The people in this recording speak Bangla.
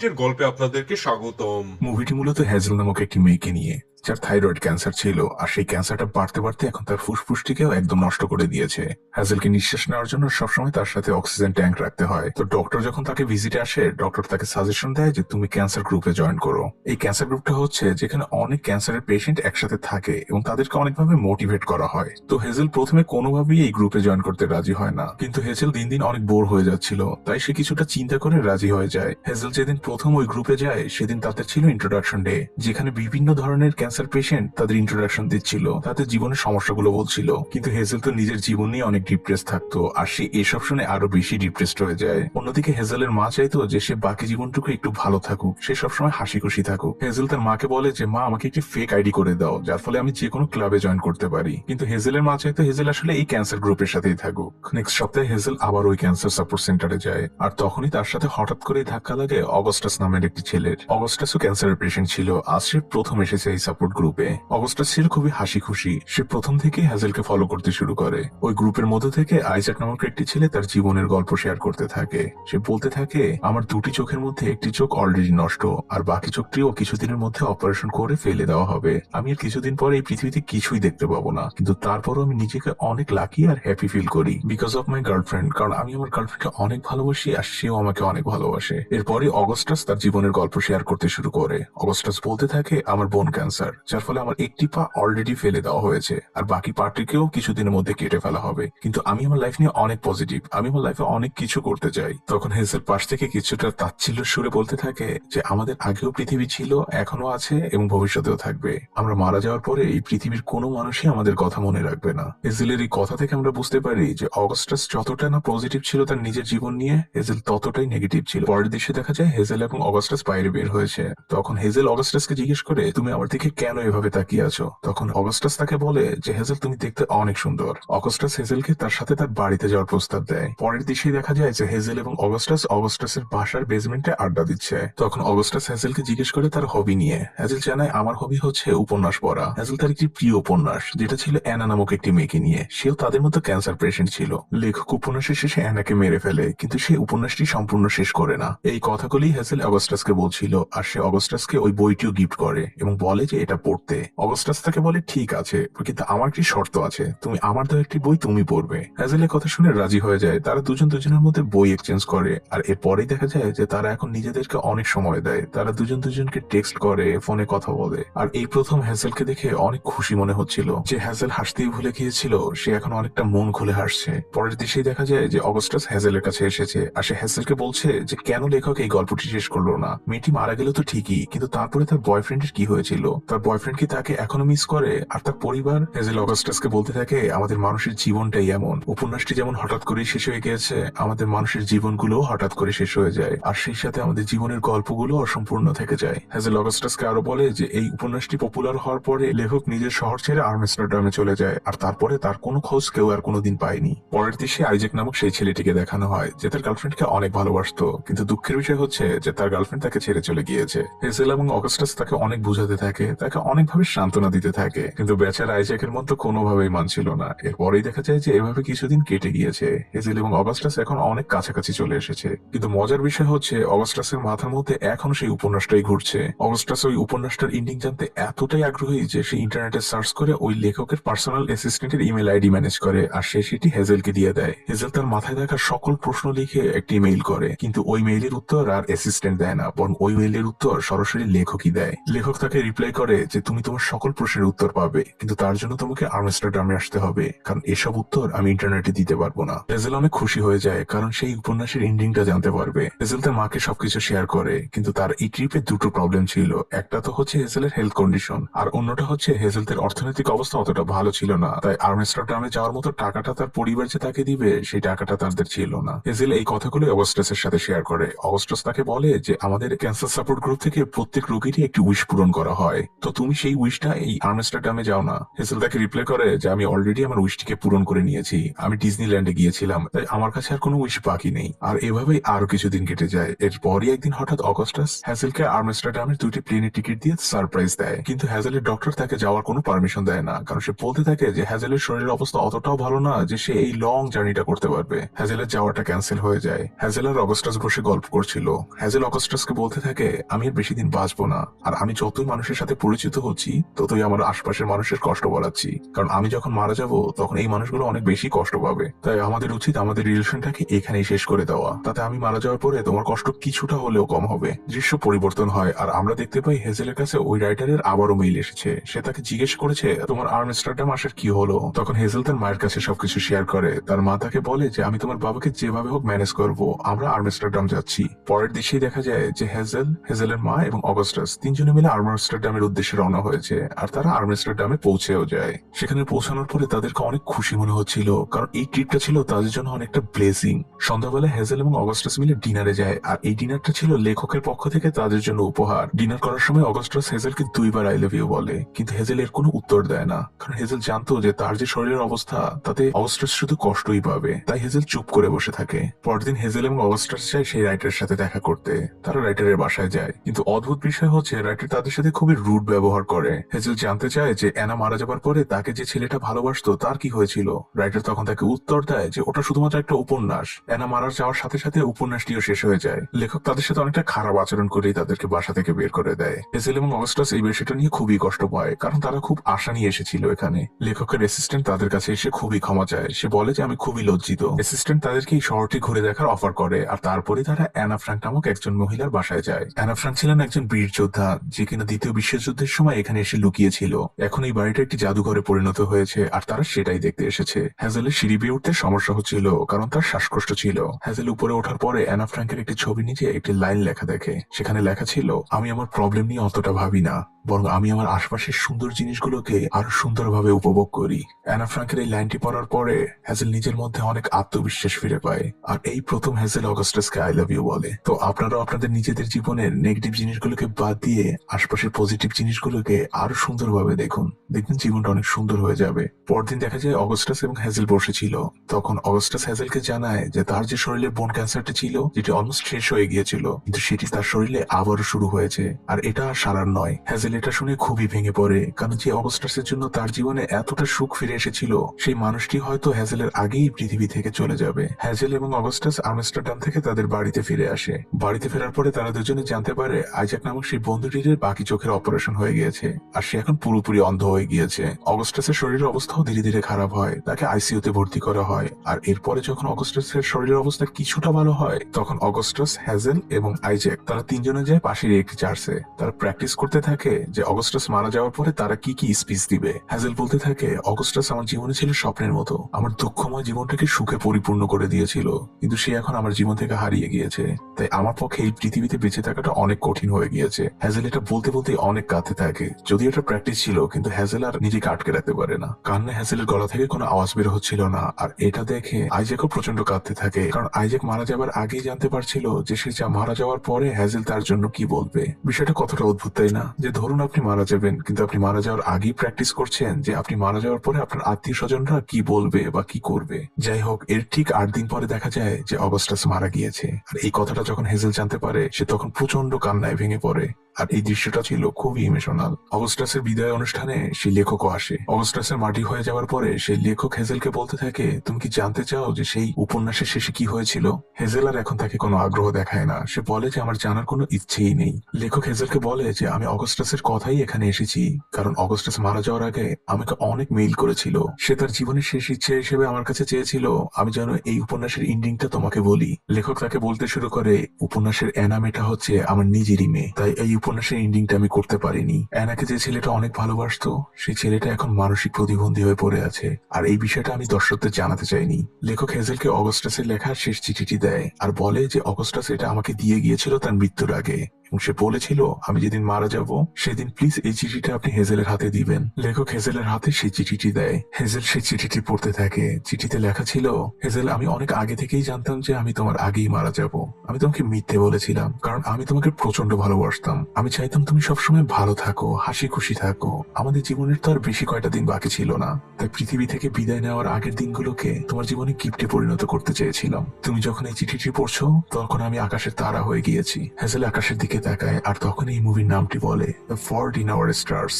হিটের গল্পে আপনাদেরকে স্বাগতম। মুভিটি মূলত হ্যাজেল নামক একটি মেয়েকে নিয়ে, যার থাইরয়েড ক্যান্সার ছিল, আর সেই ক্যান্সারটা বাড়তে বাড়তে এখন তার ফুসফুসটিকেও একদম নষ্ট করে দিয়েছে। হ্যাজেলকে নিঃশ্বাস নেওয়ার জন্য সবসময় তার সাথে অক্সিজেন ট্যাঙ্ক রাখতে হয়। তো ডক্টর যখন তাকে ভিজিটে আসে ডক্টর তাকে সাজেশন দেয় যে তুমি ক্যান্সার গ্রুপে জয়েন করো। এই ক্যান্সার গ্রুপটা হচ্ছে যেখানে অনেক ক্যান্সারের পেশেন্ট একসাথে থাকে এবং তাদেরকে অনেকভাবে মোটিভেট করা হয়। তো হেজেল প্রথমে কোনোভাবেই এই গ্রুপে জয়েন করতে রাজি হয় না। কিন্তু হেজেল দিন দিন অনেক বোর হয়ে যাচ্ছিল, তাই সে কিছুটা চিন্তা করে রাজি হয়ে যায়। হেজেল যেদিন প্রথম ওই গ্রুপে যায়, সেদিন তাদের ছিল ইন্ট্রোডাকশন ডে যেখানে বিভিন্ন ধরনের ক্যান্সার পেশেন্ট তাদের ইন্ট্রোডাকশন দিচ্ছিল, তাদের জীবনের সমস্যাগুলো বলছিল। কিন্তু হেজেল তো নিজের জীবন নিয়ে অনেক ডিপ্রেস থাকতো, আর সে এসব শুনে আরও বেশি ডিপ্রেসড হয়ে যায়। অন্যদিকে হেজেলের মা চাইতো যে সে বাকি জীবনটুকু একটু ভালো থাকুক, সে সবসময় হাসি খুশি থাকুক। হেজেল তার মাকে বলে যে, মা, আমাকে একটি ফেক আইডি করে দাও, যার ফলে আমি যে কোনো ক্লাবে জয়েন করতে পারি। কিন্তু হেজেলের মা চাইতো হেজেল আসলে এই ক্যান্সার গ্রুপের সাথেই থাকুক। নেক্সট সপ্তাহে হেজেল আবার ওই ক্যান্সার সাপোর্ট সেন্টারে যায়, আর তখনই তার সাথে হঠাৎ করেই ধাক্কা লাগে অগস্টাস নামের একটি ছেলের। অগস্টাসও ক্যান্সারের পেশেন্ট ছিল। আজ সে প্রথম এসেছে এই সাপোর্ট গ্রুপে অগস্টাস ছিল খুবই হাসি খুশি সে প্রথম থেকেই হ্যাজেলকে ফলো করতে শুরু করে। ওই গ্রুপের মধ্যে থেকে আইজাক নামক একটি ছেলে তার জীবনের গল্প শেয়ার করতে থাকে। সে বলতে থাকে, আমার দুটি চোখের মধ্যে একটি চোখ অলরেডি নষ্ট, আর বাকি চোখটিও কিছুদিনের মধ্যে অপারেশন করে ফেলে দেওয়া হবে। আমি আর কিছুদিন পরে এই পৃথিবীতে কিছুই দেখতে পাবো না। কিন্তু তারপরও আমি নিজেকে অনেক লাকি আর হ্যাপি ফিল করি। বিকজ অফ মাই গার্লফ্রেন্ড কারণ আমি আমার গার্লফ্রেন্ডকে অনেক ভালোবাসি আর সেও আমাকে অনেক ভালোবাসে। এরপরে অগস্টাস তার জীবনের গল্প শেয়ার করতে শুরু করে। অগস্টাস বলতে থাকে, আমার বোন ক্যান্সার যার ফলে আমার একটি পা অলরেডি ফেলে দেওয়া হয়েছে, আর বাকি পার্টিকেও কিছুদিনের মধ্যে কেটে ফেলা হবে। কিন্তু আমি আমার লাইফ নিয়ে অনেক পজিটিভ আমি আমার লাইফে অনেক কিছু করতে চাই। তখন হেজেল পাশ থেকে কিছুটা তাচ্ছিল্য সুরে বলতে থাকে যে, আমাদের আগেও পৃথিবী ছিল এখনও আছে এবং ভবিষ্যতেও থাকবে। আমরা মারা যাওয়ার পরে এই পৃথিবীর কোনো মানুষই আমাদের কথা মনে রাখবে না। হেজেলের এই কথা থেকে আমরা বুঝতে পারি যে, অগস্টাস যতটা না পজিটিভ ছিল তার নিজের জীবন নিয়ে হেজেল ততটাই নেগেটিভ ছিল। পরের দৃশ্যে দেখা যায় হেজেল এবং অগস্টাস বাইরে বের হয়েছে। তখন হেজেল অগস্টাসকে জিজ্ঞেস করে, তুমি আমার দিকে কেন এভাবে তাকিয়ে আছো? তখন অগস্টাস তাকে বলে যে হেজেল তুমি দেখতে অনেক সুন্দর। অগস্টাস হেজেলকে তার সাথে তার বাড়িতে যাওয়ার প্রস্তাব দেয়। পরের দৃশ্যে দেখা যায় যে হেজেল এবং অগস্টাস অগস্টাসের বাসার বেসমেন্টে আড্ডা দিচ্ছে। তখন অগস্টাস হেজেলকে জিজ্ঞেস করে তার হবি নিয়ে। হেজেল জানায়, আমার হবি হচ্ছে উপন্যাস পড়া। হেজেল তার একটি প্রিয় উপন্যাস, যেটা ছিল অ্যানা নামক একটি মেয়েকে নিয়ে। সেও তাদের মতো ক্যান্সার পেশেন্ট ছিল। লেখক উপন্যাসের শেষে অ্যানাকে মেরে ফেলে, কিন্তু সে উপন্যাসটি সম্পূর্ণ শেষ করে না। এই কথাগুলি হেজেল অগস্টাসকে বলছিল, আর সে অগস্টাসকে ওই বইটিও গিফট করে এবং বলে যে এটা পড়তে। অগস্টাস তাকে বলে, ঠিক আছে, কিন্তু আমার একটি শর্ত আছে? তুমি, আমার দেওয়া একটি বই তুমি পড়বে। হ্যাজেলের কথা শুনে রাজি হয়ে যায়। তারা দুজন দুজনের মধ্যে বই এক্সচেঞ্জ করে, আর এরপরেই দেখা যায় যে তারা এখন নিজেদেরকে অনেক সময় দেয়। তারা দুজন দুজনকে টেক্সট করে ফোনে কথা বলে। আর এই প্রথম হ্যাজেলকে দেখে অনেক খুশি মনে হচ্ছিল যে হ্যাজেল হাসতেই ভুলে গিয়েছিল, সে এখন অনেকটা মন খুলে হাসছে। পরের দিশেই দেখা যায় যে অগস্টাস হ্যাজেলের কাছে এসেছে, আর সে হ্যাজেলকে বলছে যে, কেন লেখক এই গল্পটি শেষ করল না। মেয়েটি মারা গেল তো ঠিকই, কিন্তু তারপরে তার বয়ফ্রেন্ডের কি হয়েছিল? তার বয়ফ্রেন্ড কি তাকে এখনও মিস করে? আর তার পরিবার? হেজেল অগাস্টাসকে বলতে থাকে, আমাদের মানুষের জীবনটাই এমন। উপন্যাসটি যেমন হঠাৎ করে শেষ হয়ে গিয়েছে, আমাদের মানুষের জীবনগুলো হঠাৎ করে শেষ হয়ে যায়। আর সেই সাথে আমাদের জীবনের গল্পগুলো অসম্পূর্ণ থেকে যায়। হেজেল অগাস্টাসকে আরও বলে যে, এই উপন্যাসটি পপুলার হওয়ার পরে লেখক নিজের শহর ছেড়ে আর্মস্টারডামে চলে যায়, আর তারপরে তার কোনো খোঁজ কেউ আর কোনোদিন পায়নি। পরের দেশে আইজেক নামক সেই ছেলেটিকে দেখানো হয়, যে তার গার্লফ্রেন্ডকে অনেক ভালোবাসতো, কিন্তু দুঃখের বিষয় হচ্ছে যে তার গার্লফ্রেন্ড তাকে ছেড়ে চলে গিয়েছে। হেজেল এবং অগাস্টাস তাকে অনেক বুঝাতে থাকে, তাকে অনেকভাবে সান্ত্বনা দিতে থাকে। কিন্তু বেচার আইজ্যাকের মতো কোনোভাবেই মানছিল না। এরপরেই দেখা যায় যে এভাবে কিছুদিন কেটে গিয়েছে। হেজেল এবং অগাস্টাস এখন অনেক কাছাকাছি চলে এসেছে। কিন্তু মজার বিষয় হচ্ছে, অগাস্টাসের মাথার মধ্যে এখনও সেই উপন্যাসটাই ঘুরছে। অগাস্টাস ওই উপন্যাসটার ইন্ডিং জানতে এতটাই আগ্রহী যে সে ইন্টারনেটে সার্চ করে ওই লেখকের পার্সোনাল অ্যাসিস্ট্যান্টের ইমেল আইডি ম্যানেজ করে আর সে সেটি হেজেলকে দিয়ে দেয়। হেজেল তার মাথায় থাকা সকল প্রশ্ন লিখে একটি মেইল করে। কিন্তু ওই মেইলের উত্তর আর অ্যাসিস্ট্যান্ট দেয় না, বরং ওই মেইলের উত্তর সরাসরি লেখকই দেয়। লেখক তাকে রিপ্লাই করে যে, তুমি তোমার সকল প্রশ্নের উত্তর পাবে, কিন্তু তার জন্য তোমাকে আর্মস্টারডামে আসতে হবে, কারণ এসব উত্তর আমি ইন্টারনেটে দিতে পারব না। হেজেল অনেক খুশি হয়ে যায়, কারণ সেই উপন্যাসের এন্ডিংটা জানতে পারবে। হেজেল তার মাকে সবকিছু শেয়ার করে, কিন্তু তার এই ট্রিপে দুটো প্রবলেম ছিল। একটা তো হচ্ছে হেজেলের হেলথ কন্ডিশন আর অন্যটা হচ্ছে হেজেলদের অর্থনৈতিক অবস্থা অতটা ভালো ছিল না, তাই আর্মস্টারডামে যাওয়ার মতো টাকাটা তার পরিবার যে তাকে দিবে, সেই টাকাটা তাদের ছিল না। হেজেল এই কথাগুলো অগস্টাসের সাথে শেয়ার করে। অগস্টাস তাকে বলে যে আমাদের ক্যান্সার সাপোর্ট গ্রুপ থেকে প্রত্যেক রোগীরই একটি উইশ পূরণ করা হয়। তো তুমি সেই উইশটা এই আর্মস্টারডামে যাও না। হেসেল তাকে রিপ্লাই করে যে, আমি অলরেডি আমার উইশটিকে পূরণ করে নিয়েছি। আমি ডিজনিল্যান্ডে গিয়েছিলাম। তাই আমার কাছে আর কোনো উইশ বাকি নেই। আর এভাবেই আরও কিছুদিন কেটে যায়। এরপরই একদিন হঠাৎ অগস্টাস হ্যাজেলকে আর্মস্টারডামের দুইটি প্লেনের টিকিট দিয়ে সারপ্রাইজ দেয়। কিন্তু হ্যাজেলের ডক্টর তাকে যাওয়ার কোনো পারমিশন দেয় না। কারণ সে বলতে থাকে যে হ্যাজেলের শরীরের অবস্থা অতটাও ভালো না যে সে এই লং জার্নিটা করতে পারবে। হ্যাজেলের যাওয়াটা ক্যান্সেল হয়ে যায়। হ্যাজেল আর অগস্টাস বসে গল্প করছিল। হ্যাজেল অগস্টাসকে বলতে থাকে, আমি আর বেশি দিন বাঁচবো না। আর আমি যতই মানুষের সাথে পরিচিত হচ্ছি, ততই আমার আশপাশের মানুষের কষ্ট বাড়াচ্ছি। কারণ আমি যখন মারা যাব, তখন এই মানুষগুলো অনেক বেশি কষ্ট পাবে। তাই আমাদের উচিত আমাদের রিলেশনটাকে এখানেই শেষ করে দেওয়া। তাতে আমি মারা যাওয়ার পরে তোমার কষ্ট কিছুটা হলেও কম হবে। দৃশ্য পরিবর্তন হয়। আর আমরা দেখতে পাই হেজেলের কাছে ওই রাইটারের আবারও মেইল এসেছে। সে তাকে জিজ্ঞেস করেছে, তোমার আর্মস্টারডাম আসার কি হলো? তখন হেজেল তার মায়ের কাছে সবকিছু শেয়ার করে। তার মা তাকে বলে যে, আমি তোমার বাবাকে যেভাবে হোক ম্যানেজ করব। আমরা আর্মস্টারডাম যাচ্ছি। পরের দৃশ্যেই দেখা যায় যে হেজেল, হেজেলের মা এবং অগস্টাস তিনজনে মিলে আর্মস্টারডামের উদ্দেশ্যে রওনা হয়েছে আর তারা আর্মস্টারডামে পৌঁছেও যায়। সেখানে পৌঁছানোর পরে তাদেরকে অনেক খুশি মনে হচ্ছিল কারণ এই ট্রিপটা ছিল তাদের জন্য অনেকটা ব্লেসিং। সন্ধ্যাবেলা হেজেল এবং অগস্টাস মিলে ডিনারে যায় আর এই ডিনারটা ছিল লেখকের পক্ষ থেকে তাদের জন্য উপহার। ডিনার করার সময় অগস্টাস হেজেলকে দুইবার আই লাভ ইউ বলে, কিন্তু হেজেল এর কোনো উত্তর দেয় না। কারণ হেজেল জানতো যে তার যে শরীরের অবস্থা, তাতে অগস্টাস শুধু কষ্টই পাবে। তাই হেজেল চুপ করে বসে থাকে। পরদিন হেজেল এবং অগস্টাস যায় সেই রাইটারের সাথে দেখা করতে। তারা রাইটারের বাসায় যায়। কিন্তু অদ্ভুত বিষয় হচ্ছে রাইটার তাদের সাথে খুবই রুড ব্যবহার করে। হেজেল জানতে চায় যে অ্যানা মারা যাবার পরে তাকে যে ছেলেটা ভালোবাসতো, তার কি হয়েছিল? রাইটার তখন তাকে উত্তর দেয় যে, ওটা শুধুমাত্র একটা উপন্যাস। অ্যানা মারা যাওয়ার সাথে সাথে উপন্যাসটিও শেষ হয়ে যায়। লেখক তাদের সাথে অনেকটা খারাপ আচরণ করেই তাদেরকে বাসা থেকে বের করে দেয়। হেজেল এবং অগস্টাস এই বিষয়টা নিয়ে খুবই কষ্ট পায়, কারণ তারা খুব আশা নিয়ে এসেছিল এখানে। লেখকের অ্যাসিস্ট্যান্ট তাদের কাছে এসে খুবই ক্ষমা চায়। সে বলে যে, আমি খুবই লজ্জিত। অ্যাসিস্ট্যান্ট তাদেরকে এই শহরটি ঘুরে দেখার অফার করে, আর তারপরে তারা অ্যানা ফ্রাঙ্ক নামক একজন মহিলার বাসায় যায়। অ্যানা ফ্রাঙ্ক ছিলেন একজন বীর যোদ্ধা, যে কিনা দ্বিতীয় বিশ্বযুদ্ধের সময় এখানে এসে লুকিয়েছিল। এখন এই বাড়িটা একটি জাদুঘরে পরিণত হয়েছে, আর তারা সেটাই দেখতে এসেছে। হ্যাজেলের সিঁড়ি বেয়ে উঠতে সমস্যা হচ্ছিল, কারণ তার শ্বাসকষ্ট ছিল। হ্যাজেল উপরে ওঠার পরে অ্যানা ফ্রাঙ্কের একটি ছবি নিচে একটি লাইন লেখা দেখে। সেখানে লেখা ছিল, আমি আমার প্রবলেম নিয়ে অতটা ভাবি না, বরং আমি আমার আশপাশের সুন্দর জিনিসগুলোকে আরও সুন্দরভাবে উপভোগ করি। অ্যানা ফ্রাঙ্কের এই লাইনটি পড়ার পরে হ্যাজেল নিজের মধ্যে অনেক আত্মবিশ্বাস ফিরে পায়। আর এই প্রথম হ্যাজেল অগাস্টাসকে আই লাভ ইউ বলে। তো আপনারাও আপনাদের নিজেদের জীবনের নেগেটিভ জিনিসগুলোকে বাদ দিয়ে আশপাশের পজিটিভ জিনিসগুলোকে আরও সুন্দরভাবে দেখুন। দেখবেন জীবনটা অনেক সুন্দর হয়ে যাবে। পরদিন দেখা যায় অগস্টাস এবং হ্যাজেল বসেছিল তখন অগস্টাস হ্যাজেলকে জানায় যে তার যে শরীরে বোন ক্যান্সারটা ছিল, যেটি অলমোস্ট শেষ হয়ে গিয়েছিল, কিন্তু সেটি তার শরীরে আবারও শুরু হয়েছে। আর এটা আর সারার নয়। হ্যাজেল এটা শুনে খুবই ভেঙে পড়ে, কারণ যে অগস্টাসের জন্য তার জীবনে এতটা সুখ ফিরে এসেছিল, সেই মানুষটি হয়তো হ্যাজেলের আগেই পৃথিবী থেকে চলে যাবে। হ্যাজেল এবং অগস্টাস আমস্টারডাম থেকে তাদের বাড়িতে ফিরে আসে। বাড়িতে ফেরার পরে তারা দুজনে জানতে পারে, আইজাক নামক সেই বন্ধুটির বাকি চোখের অপারেশন হয়ে গিয়েছে। আর সে এখন পুরোপুরি অন্ধ হয়ে গিয়েছে। অগস্টাসের শরীরের অবস্থাও ধীরে ধীরে খারাপ হয়। তাকে আইসিইউতে ভর্তি করা হয়। আর এরপরে যখন অগস্টাসের শরীরের অবস্থা কিছুটা ভালো হয়, তখন অগস্টাস, হ্যাজেল এবং আইজ্যাক তারা তিনজনে যায় পাশের একটি চার্চে। তারা প্র্যাকটিস করতে থাকে যে অগস্টাস মারা যাওয়ার পরে তারা কি কি স্পিচ দিবে। হ্যাজেল বলতে থাকে, অগস্টাস আমার জীবনে ছিল স্বপ্নের মতো। আমার দুঃখময় জীবনটাকে সুখে পরিপূর্ণ করে দিয়েছিল। কিন্তু সে এখন আমার জীবন থেকে হারিয়ে গিয়েছে। তাই আমার পক্ষে এই পৃথিবীতে বেঁচে থাকাটা অনেক কঠিন হয়ে গিয়েছে। হ্যাজেল এটা বলতে বলতে অনেক কাঁদতে থাকে। যদি এটা প্র্যাকটিস ছিল, কিন্তু হ্যাজেল আর নিজেকে আটকে রাখতে পারে না। কান্না হ্যাজেলের গলা থেকে কোনো আওয়াজ বের হচ্ছিল না, আর এটা দেখে আইজ্যাকও প্রচণ্ড কাঁদতে থাকে, কারণ আইজ্যাক মারা যাবার আগেই জানতে পারছিল যে সে যা মারা যাওয়ার পরে হ্যাজেল তার জন্য কি বলবে। বিষয়টা কতটা অদ্ভুত, তাই না? যে ধরুন আপনি মারা যাবেন, কিন্তু আপনি মারা যাওয়ার আগেই প্র্যাকটিস করছেন যে আপনি মারা যাওয়ার পরে আপনার আত্মীয় স্বজনরা কি বলবে বা কি করবে। যাই হোক, এর ঠিক আট দিন পরে দেখা যায় যে অগস্টাস মারা গিয়েছে। আর এই কথাটা যখন হেজেল জানতে পারে, সে তখন প্রচণ্ড কান্নায় ভেঙে পড়ে। আর এই দৃশ্যটা ছিল খুবই ইমোশনাল অগস্টাসের বিদায় অনুষ্ঠানে সেই লেখকও আসে। অগস্টাসের মাটি হয়ে যাওয়ার পরে সেই লেখক হেজেলকে বলতে থাকে, তুমি কি জানতে চাও যে সেই উপন্যাসের শেষে কি হয়েছিল? হেজেল আর এখন তাকে কোনো আগ্রহ দেখায় না। সে বলে যে, আমার জানার কোনো ইচ্ছেই নেই। লেখক হেজেলকে বলে যে, আমি অগস্টাসের কথাই এখানে এসেছি, কারণ অগস্টাস মারা যাওয়ার আগে আমাকে অনেক মেইল করেছিল। সে তার জীবনের শেষ ইচ্ছে হিসেবে আমার কাছে চেয়েছিল, আমি যেন এই উপন্যাসের ইন্ডিংটা তোমাকে বলি। লেখক তাকে বলতে শুরু করে, উপন্যাসের অ্যানামেটা হচ্ছে আমার নিজেরই মেয়ে, তাই এই উপন্যাসের এন্ডিংটা আমি করতে পারিনি। অ্যানাকে যে ছেলেটা অনেক ভালোবাসতো, সেই ছেলেটা এখন মানসিক প্রতিবন্ধী হয়ে পড়ে আছে। আর এই বিষয়টা আমি দর্শকদের জানাতে চাইনি। লেখক হেজেলকে অগস্টাসের লেখা শেষ চিঠিটি দেয় আর বলে যে অগস্টাস এটা আমাকে দিয়ে গিয়েছিল তার মৃত্যুর আগে। এবং সে বলেছিল, আমি যেদিন মারা যাব, সেদিন প্লিজ এই চিঠিটা আপনি হেজেলের হাতে দিবেন। লেখক হেজেলের হাতে সেই চিঠিটি দেয়। হেজেল সেই চিঠিটি পড়তে থাকে। চিঠিতে লেখা ছিল, হেজেল, আমি অনেক আগে থেকেই জানতাম যে আমি তোমার আগেই মারা যাব। আমি তোমাকে মিথ্যে বলেছিলাম, কারণ আমি তোমাকে প্রচণ্ড ভালোবাসতাম। আমি চাইতাম তুমি সবসময় ভালো থাকো, হাসি খুশি থাকো। আমাদের জীবনের তো আর বেশি কয়টা দিন বাকি ছিল না। তাই পৃথিবী থেকে বিদায় নেওয়ার আগের দিনগুলোকে তোমার জীবনে গিফটে পরিণত করতে চেয়েছিলাম। তুমি যখন এই চিঠিটি পড়ছো, তখন আমি আকাশের তারা হয়ে গিয়েছি। হেজেল আকাশের দিকে তাকায় আর তখন এই মুভির নামটি বলে দ্য ফর্টিন আওয়ার স্টার্স